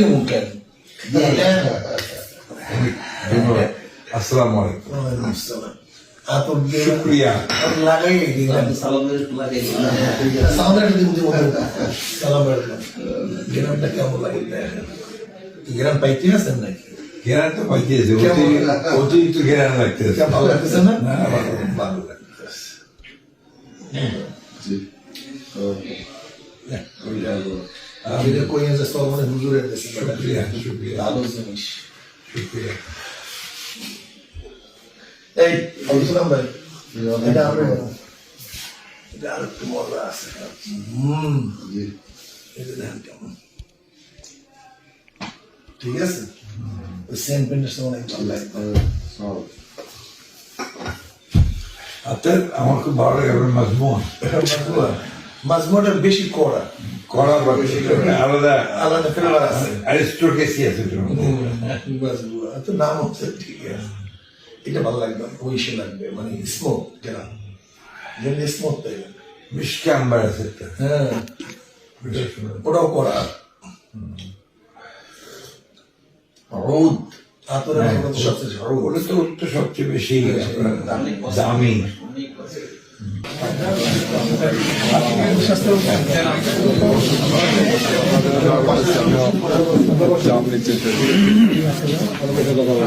দিব কেন আসসালামু আলাইকুম আপন শুক্রিয়া। লাগাই গ্রামটা কেমন লাগে গ্রাম পাইতে আছেন নাকি ঘেরান তো পাইতেছে অতিরিক্ত ঘেরান লাগতেছে। ভালো লাগতেছে না? ভালো লাগতেছে। যেটা কই আছে সব মানে হুজুরের দেশে শুক্রিয়া শুক্রিয়া ভালো জিনিস শুক্রিয়া এই আলসালাম ভাই এটা আমরা এটা আর একটু মজা আছে হুম এটা দেখেন কেমন ঠিক আছে ওই সেন্ট পেন্টের অনেক ভালো লাগে আপনার আমার খুব ভালো লাগে আপনার মাজমুন মাজমুটা বেশি কড়া কড়া বা বেশি আলাদা। আলাদা ফ্লেভার আছে। অ্যারিস্টোক্রেসি আছে এটার মধ্যে। মাজমুয়া তো নাম হচ্ছে ঠিক আছে। এটা ভালো লাগবে ওইসে লাগবে। মানে স্মোক যেটা যেমনি স্মোক তাই। মিষ্টি আম্বার আছে একটা। হ্যাঁ। বেশ সুন্দর। ওটাও করা রোদ। আতরের হ্যাঁ, সবচেয়ে তো সবচেয়ে বেশি দামি। どうも。